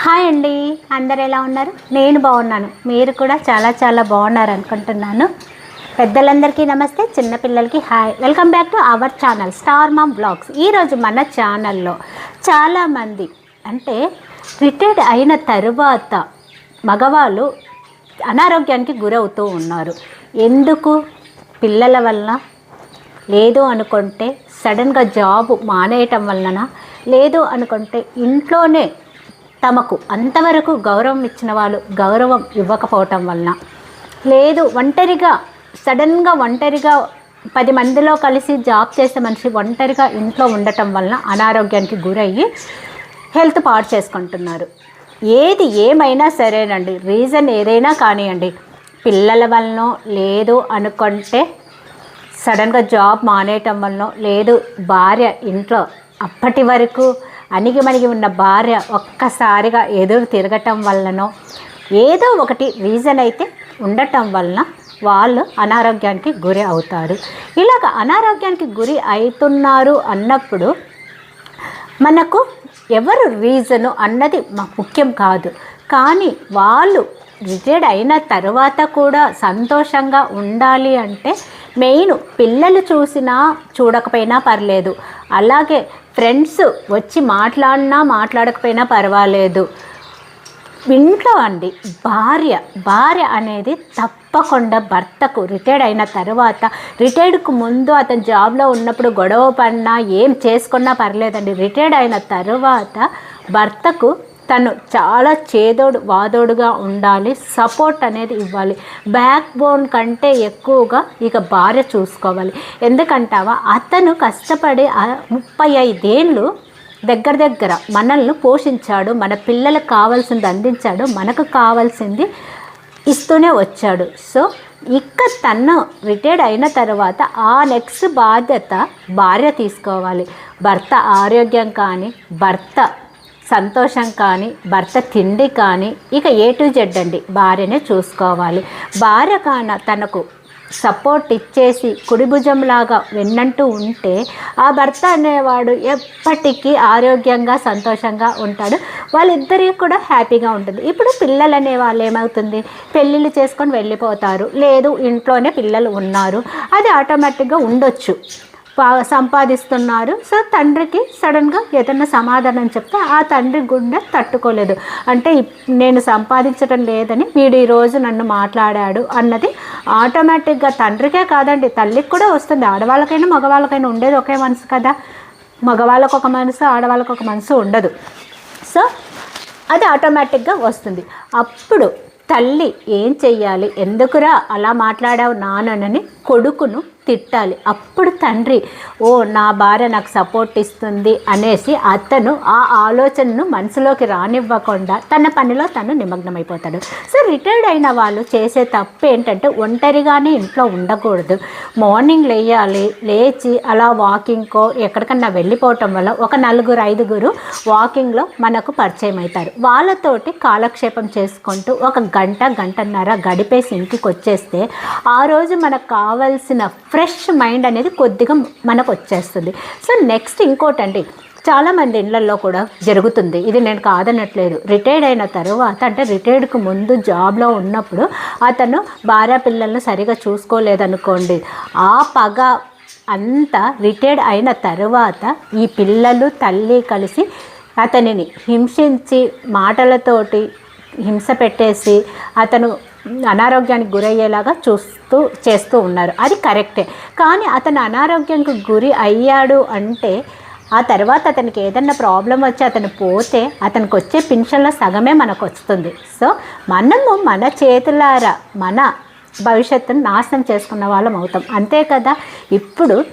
Hi అండి. అందరు ఎలా ఉన్నారు? నేను బాగున్నాను. మీరు కూడా చాలా చాలా బాగున్నారు అనుకుంటున్నాను. పెద్దలందరికీ నమస్తే చిన్నపిల్లలకి hi. Welcome back to our channel star mom blogs. ఈరోజు మన ఛానల్లో చాలామంది అంటే రిటైర్డ్ అయిన తరువాత మగవాళ్ళు అనారోగ్యానికి గురవుతూ ఉన్నారు. ఎందుకు? పిల్లల వలన? లేదు అనుకుంటే సడన్గా జాబ్ మానేయటం వలన? లేదు అనుకుంటే ఇంట్లోనే తమకు అంతవరకు గౌరవం ఇచ్చిన వాళ్ళు గౌరవం ఇవ్వకపోవటం వలన. లేదు ఒంటరిగా సడన్గా ఒంటరిగా పది మందిలో కలిసి జాబ్ చేసే మనిషి ఒంటరిగా ఇంట్లో ఉండటం వలన అనారోగ్యానికి గురయ్యి హెల్త్ పాడు చేసుకుంటున్నారు. ఏది ఏమైనా సరేనండి. రీజన్ ఏదైనా కానివ్వండి పిల్లల వలన లేదు అనుకుంటే సడన్గా జాబ్ మానేయటం వలన లేదు భార్య ఇంట్లో అప్పటి వరకు అణిగి మణిగి ఉన్న భార్య ఒక్కసారిగా ఎదురు తిరగటం వల్లనో ఏదో ఒకటి రీజన్ అయితే ఉండటం వలన వాళ్ళు అనారోగ్యానికి గురి అవుతారు. ఇలాగ అనారోగ్యానికి గురి అవుతున్నారు అన్నప్పుడు మనకు ఎవరు రీజను అన్నది ముఖ్యం కాదు. కానీ వాళ్ళు రిటైర్డ్ అయిన తర్వాత కూడా సంతోషంగా ఉండాలి అంటే మెయిన్ పిల్లలు చూసినా చూడకపోయినా పర్లేదు. అలాగే ఫ్రెండ్స్ వచ్చి మాట్లాడినా మాట్లాడకపోయినా పర్వాలేదు. ఇంట్లో అండి భార్య భార్య అనేది తప్పకుండా భర్తకు రిటైర్డ్ అయిన తర్వాత రిటైర్డ్కు ముందు అతను జాబ్లో ఉన్నప్పుడు గొడవ పడినా ఏం చేసుకున్నా పర్లేదండి. రిటైర్డ్ అయిన తర్వాత భర్తకు తను చాలా చేదోడు వాదోడుగా ఉండాలి సపోర్ట్ అనేది ఇవ్వాలి. బ్యాక్ బోన్ కంటే ఎక్కువగా ఇక భార్య చూసుకోవాలి. ఎందుకంటావా? అతను కష్టపడి ముప్పై ఐదేళ్ళు దగ్గర దగ్గర మనల్ని పోషించాడు మన పిల్లలకు కావాల్సింది అందించాడు మనకు కావాల్సింది ఇస్తూనే వచ్చాడు. సో ఇక తను రిటైర్డ్ అయిన తర్వాత ఆ నెక్స్ట్ బాధ్యత భార్య తీసుకోవాలి. భర్త ఆరోగ్యం కానీ భర్త సంతోషం కానీ భర్త తిండి కానీ ఇక ఏ టు జెడ్ అండి. భార్యనే చూసుకోవాలి. భార్య కాన తనకు సపోర్ట్ ఇచ్చేసి కుడి భుజంలాగా వెన్నంటూ ఉంటే ఆ భర్త అనేవాడు ఎప్పటికీ ఆరోగ్యంగా సంతోషంగా ఉంటాడు. వాళ్ళిద్దరికి కూడా హ్యాపీగా ఉంటుంది. ఇప్పుడు పిల్లలు అనే వాళ్ళు ఏమవుతుంది? పెళ్ళిళ్ళు చేసుకొని వెళ్ళిపోతారు. లేదు ఇంట్లోనే పిల్లలు ఉన్నారు. అది ఆటోమేటిక్గా ఉండొచ్చు. సంపాదిస్తున్నారు. సో తండ్రికి సడన్గా ఏదైనా సమాధానం చెప్తే ఆ తండ్రి గుండె తట్టుకోలేదు. అంటే నేను సంపాదించడం లేదని వీడు ఈరోజు నన్ను మాట్లాడాడు అన్నది ఆటోమేటిక్గా తండ్రికే కాదండి. తల్లికి కూడా వస్తుంది. ఆడవాళ్ళకైనా మగవాళ్ళకైనా ఉండేది ఒకే మనసు కదా. మగవాళ్ళకు ఒక మనసు ఆడవాళ్ళకు ఒక మనసు ఉండదు. సో అది ఆటోమేటిక్గా వస్తుంది. అప్పుడు తల్లి ఏం చెయ్యాలి? ఎందుకురా అలా మాట్లాడావు నానని కొడుకును తిట్టాలి. అప్పుడు తండ్రి ఓ నా భార్య నాకు సపోర్ట్ ఇస్తుంది అనేసి అతను ఆ ఆలోచనను మనసులోకి రానివ్వకుండా తన పనిలో తను నిమగ్నమైపోతాడు. సో రిటైర్డ్ అయిన వాళ్ళు చేసే తప్పు ఏంటంటే ఒంటరిగానే ఇంట్లో ఉండకూడదు. మార్నింగ్ లేయాలి లేచి అలా వాకింగ్కో ఎక్కడికన్నా వెళ్ళిపోవటం వల్ల ఒక నలుగురు ఐదుగురు వాకింగ్లో మనకు పరిచయం అవుతారు. వాళ్ళతోటి కాలక్షేపం చేసుకుంటూ ఒక గంట గంటన్నర గడిపేసి ఇంటికి వచ్చేస్తే ఆ రోజు మనకు కావాల్సిన ఫ్రెష్ మైండ్ అనేది కొద్దిగా మనకు వచ్చేస్తుంది. సో నెక్స్ట్ ఇంకోటండి. చాలామంది ఇళ్ళలో కూడా జరుగుతుంది. ఇది నేను కాదనట్లేదు. రిటైర్డ్ అయిన తర్వాత అంటే రిటైర్డ్కి ముందు జాబ్లో ఉన్నప్పుడు అతను భార్య పిల్లలను సరిగా చూసుకోలేదనుకోండి. ఆ పగ అంతా రిటైర్డ్ అయిన తర్వాత ఈ పిల్లలు తల్లి కలిసి అతనిని హింసించి మాటలతోటి హింస పెట్టేసి అతను అనారోగ్యానికి గురయ్యేలాగా చూస్తూ చేస్తూ ఉన్నారు. అది కరెక్టే. కానీ అతను అనారోగ్యానికి గురి అయ్యాడు అంటే ఆ తర్వాత అతనికి ఏదన్నా ప్రాబ్లం వచ్చి అతను పోతే అతనికి వచ్చే పెన్షన్లో సగమే మనకు వస్తుంది. సో మనము మన చేతులారా మన భవిష్యత్తును నాశనం చేసుకున్న వాళ్ళం అవుతాం. అంతే కదా? ఇప్పుడు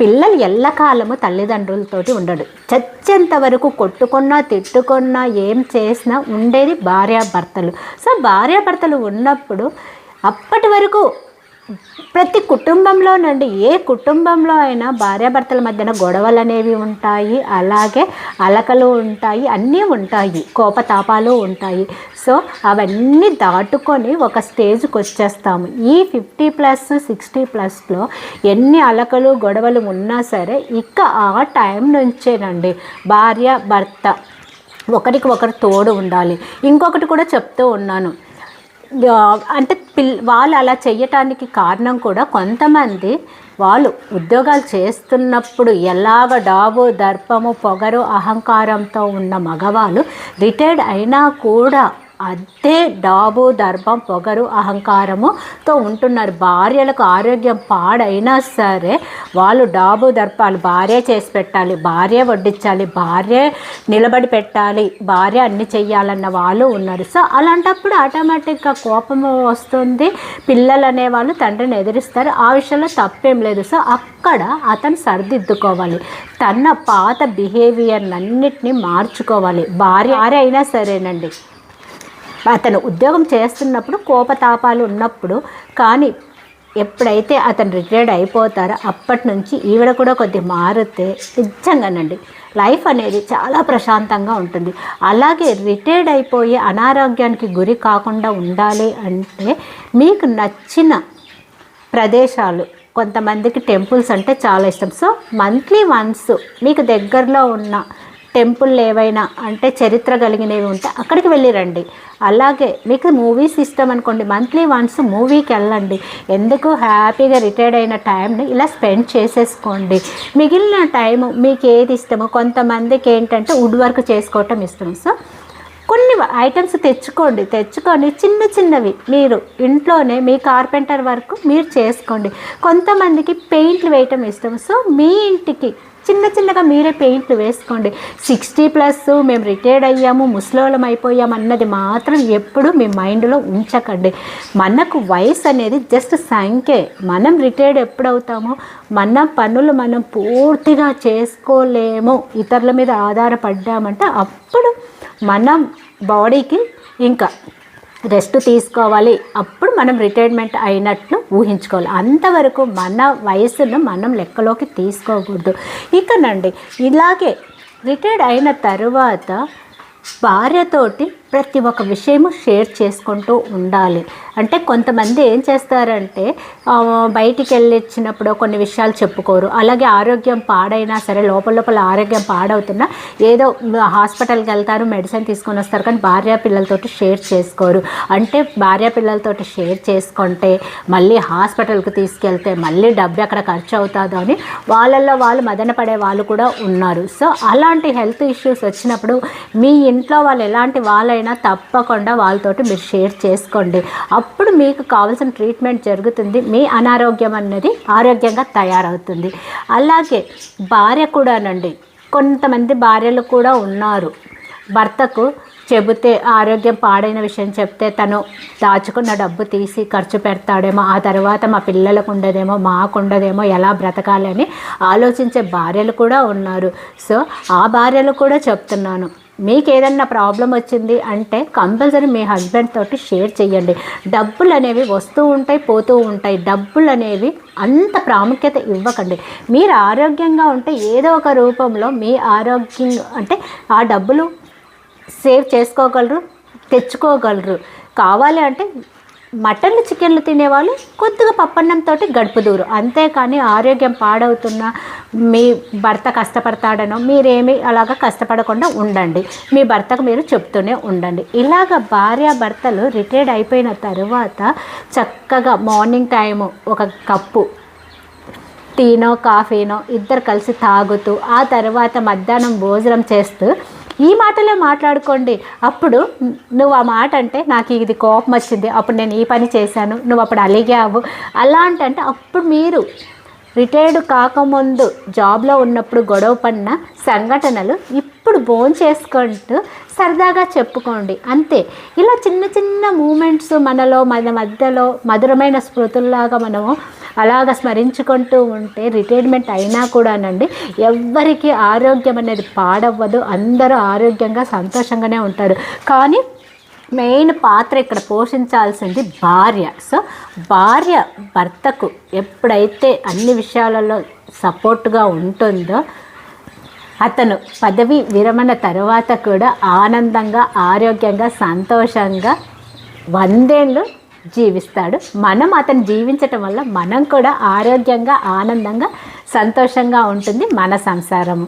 పిల్లలు ఎల్లకాలము తల్లిదండ్రులతోటి ఉండడు. చచ్చేంత వరకు కొట్టుకున్నా తిట్టుకున్నా ఏం చేసినా ఉండేది భార్యాభర్తలు. సో భార్యాభర్తలు ఉన్నప్పుడు అప్పటి వరకు ప్రతి కుటుంబంలోనండి ఏ కుటుంబంలో అయినా భార్యాభర్తల మధ్యన గొడవలు అనేవి ఉంటాయి అలాగే అలకలు ఉంటాయి అన్నీ ఉంటాయి కోపతాపాలు ఉంటాయి. సో అవన్నీ దాటుకొని ఒక స్టేజ్కి వచ్చేస్తాము. ఈ ఫిఫ్టీ ప్లస్ సిక్స్టీ ప్లస్లో ఎన్ని అలకలు గొడవలు ఉన్నా సరే ఇక ఆ టైం నుంచేనండి భార్య భర్త ఒకరికి ఒకరు తోడు ఉండాలి. ఇంకొకటి కూడా చెప్తూ ఉన్నాను. అంటే పిల్ వాళ్ళు అలా చేయటానికి కారణం కూడా కొంతమంది వాళ్ళు ఉద్యోగాలు చేస్తున్నప్పుడు ఎలాగ డాబు దర్పము పొగరు అహంకారంతో ఉన్న మగవాళ్ళు రిటైర్డ్ అయినా కూడా అదే డాబు దర్భం పొగరు అహంకారముతో ఉంటున్నారు. భార్యలకు ఆరోగ్యం పాడైనా సరే వాళ్ళు డాబు దర్పాలు భార్య చేసి పెట్టాలి భార్య వడ్డించాలి భార్య నిలబడి పెట్టాలి భార్య అన్ని చెయ్యాలన్న వాళ్ళు ఉన్నారు. సో అలాంటప్పుడు ఆటోమేటిక్గా కోపం వస్తుంది. పిల్లలు అనేవాళ్ళు తండ్రిని ఎదిరిస్తారు. ఆ విషయంలో తప్పేం లేదు. సో అక్కడ అతను సరిదిద్దుకోవాలి. తన పాత బిహేవియర్ అన్నిటిని మార్చుకోవాలి. భార్య భార్య అయినా సరేనండి. అతను ఉద్యోగం చేస్తున్నప్పుడు కోపతాపాలు ఉన్నప్పుడు కానీ ఎప్పుడైతే అతను రిటైర్డ్ అయిపోతారో అప్పటి నుంచి ఈవిడ కూడా కొద్ది మారితే నిజంగానండి. లైఫ్ అనేది చాలా ప్రశాంతంగా ఉంటుంది. అలాగే రిటైర్డ్ అయిపోయి అనారోగ్యానికి గురి కాకుండా ఉండాలి అంటే మీకు నచ్చిన ప్రదేశాలు కొంతమందికి టెంపుల్స్ అంటే చాలా ఇష్టం. సో మంత్లీ వన్స్ మీకు దగ్గరలో ఉన్న టెంపుల్ ఏవైనా అంటే చరిత్ర కలిగినవి ఉంటే అక్కడికి వెళ్ళి రండి. అలాగే మీకు మూవీస్ ఇష్టం అనుకోండి మంత్లీ వన్స్ మూవీకి వెళ్ళండి. ఎందుకు హ్యాపీగా రిటైర్డ్ అయిన టైంని ఇలా స్పెండ్ చేసేసుకోండి. మిగిలిన టైము మీకు ఏది ఇష్టమో కొంతమందికి ఏంటంటే వుడ్ వర్క్ చేసుకోవటం ఇష్టం. సో కొన్ని ఐటమ్స్ తెచ్చుకోండి. తెచ్చుకొని చిన్న చిన్నవి మీరు ఇంట్లోనే మీ కార్పెంటర్ వర్క్ మీరు చేసుకోండి. కొంతమందికి పెయింట్లు వేయటం ఇష్టం. సో మీ ఇంటికి చిన్న చిన్నగా మీరే పెయింట్లు వేసుకోండి. సిక్స్టీ ప్లస్ మేము రిటైర్డ్ అయ్యాము ముసలోళం అయిపోయాము అన్నది మాత్రం ఎప్పుడు మీ మైండ్లో ఉంచకండి. మనకు వయసు అనేది జస్ట్ సంఖ్యే. మనం రిటైర్డ్ ఎప్పుడవుతామో మన పనులు మనం పూర్తిగా చేసుకోలేము. ఇతరుల మీద ఆధారపడ్డామంటే అప్పుడు మనం బాడీకి ఇంకా రెస్ట్ తీసుకోవాలి. అప్పుడు మనం రిటైర్మెంట్ అయినట్లు ఊహించుకోవాలి. అంతవరకు మన వయసును మనం లెక్కలోకి తీసుకోకూడదు. ఇకనండి ఇలాగే రిటైర్డ్ అయిన తర్వాత భార్యతోటి ప్రతి ఒక్క విషయము షేర్ చేసుకుంటూ ఉండాలి. అంటే కొంతమంది ఏం చేస్తారంటే బయటికి వెళ్ళి ఇచ్చినప్పుడు కొన్ని విషయాలు చెప్పుకోరు. అలాగే ఆరోగ్యం పాడైనా సరే లోపల లోపల ఆరోగ్యం పాడవుతున్నా ఏదో హాస్పిటల్కి వెళ్తారు మెడిసిన్ తీసుకొని వస్తారు కానీ భార్య పిల్లలతోటి షేర్ చేసుకోరు. అంటే భార్య పిల్లలతోటి షేర్ చేసుకుంటే మళ్ళీ హాస్పిటల్కి తీసుకెళ్తే మళ్ళీ డబ్బు అక్కడ ఖర్చు అవుతుందో అని వాళ్ళల్లో వాళ్ళు మదన పడే వాళ్ళు కూడా ఉన్నారు. సో అలాంటి హెల్త్ ఇష్యూస్ వచ్చినప్పుడు మీ ఇంట్లో వాళ్ళు ఎలాంటి ఎవరైనా తప్పకుండా వాళ్ళతోటి మీరు షేర్ చేసుకోండి. అప్పుడు మీకు కావాల్సిన ట్రీట్మెంట్ జరుగుతుంది. మీ అనారోగ్యం అనేది ఆరోగ్యంగా తయారవుతుంది. అలాగే భార్య కూడానండి కొంతమంది భార్యలు కూడా ఉన్నారు. భర్తకు చెబితే ఆరోగ్యం పాడైన విషయం చెప్తే తను దాచుకున్న డబ్బు తీసి ఖర్చు పెడతాడేమో ఆ తర్వాత మా పిల్లలకు ఉండదేమో మాకు ఉండదేమో ఎలా బ్రతకాలని ఆలోచించే భార్యలు కూడా ఉన్నారు. సో ఆ భార్యలు కూడా చెప్తున్నాను. మీకు ఏదన్నా ప్రాబ్లం వచ్చింది అంటే కంపల్సరీ మీ హస్బెండ్ తోటి షేర్ చేయండి డబ్బులు అనేవి వస్తూ ఉంటాయి పోతూ ఉంటాయి. డబ్బులు అనేవి అంత ప్రాముఖ్యత ఇవ్వకండి. మీరు ఆరోగ్యంగా ఉంటే ఏదో ఒక రూపంలో మీ ఆరోగ్యం అంటే ఆ డబ్బులు సేవ్ చేసుకోగలరు తెచ్చుకోగలరు. కావాలి అంటే మటన్లు చికెన్లు తినేవాళ్ళు కొద్దిగా పప్పన్నంతో గడుపుదూరు. అంతేకాని ఆరోగ్యం పాడవుతున్న మీ భర్త కష్టపడతాడనో మీరేమి అలాగ కష్టపడకుండా ఉండండి. మీ భర్తకు మీరు చెప్తూనే ఉండండి. ఇలాగ భార్య భర్తలు రిటైర్డ్ అయిపోయిన తర్వాత చక్కగా మార్నింగ్ టైము ఒక కప్పు టీనో కాఫీనో ఇద్దరు కలిసి తాగుతూ ఆ తర్వాత మధ్యాహ్నం భోజనం చేస్తూ ఈ మాటలే మాట్లాడుకోండి. అప్పుడు నువ్వు ఆ మాట అంటే నాకు ఇది కోపం వచ్చింది. అప్పుడు నేను ఈ పని చేశాను. నువ్వు అప్పుడు అలిగావు. అలాంటి అంటే అప్పుడు మీరు రిటైర్డ్ కాకముందు జాబ్లో ఉన్నప్పుడు గొడవ పడిన సంఘటనలు ఇప్పుడు బోన్ చేసుకుంటూ సరదాగా చెప్పుకోండి. అంతే. ఇలా చిన్న చిన్న మూమెంట్స్ మనలో మన మధ్యలో మధురమైన స్మృతుల్లాగా మనము అలాగ స్మరించుకుంటూ ఉంటే రిటైర్మెంట్ అయినా కూడానండి ఎవ్వరికి ఆరోగ్యం అనేది పాడవ్వదు. అందరూ ఆరోగ్యంగా సంతోషంగానే ఉంటారు. కానీ మెయిన్ పాత్ర ఇక్కడ పోషించాల్సింది భార్య. సో భార్య భర్తకు ఎప్పుడైతే అన్ని విషయాలలో సపోర్ట్గా ఉంటుందో అతను పదవి విరమణ తర్వాత కూడా ఆనందంగా ఆరోగ్యంగా సంతోషంగా వందేళ్ళు జీవిస్తాడు. మనం అతను జీవించటం వల్ల మనం కూడా ఆరోగ్యంగా ఆనందంగా సంతోషంగా ఉంటుంది మన సంసారం.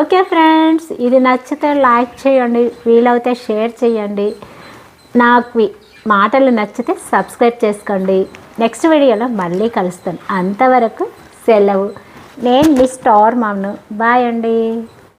ఓకే ఫ్రెండ్స్ ఇది నచ్చితే లైక్ చేయండి వీలైతే షేర్ చేయండి. నాకు మాటలు నచ్చితే సబ్స్క్రైబ్ చేసుకోండి. నెక్స్ట్ వీడియోలో మళ్ళీ కలుస్తాను. అంతవరకు సెలవు. నేను మీ స్టార్ మామ్ను బాయ్ అండి.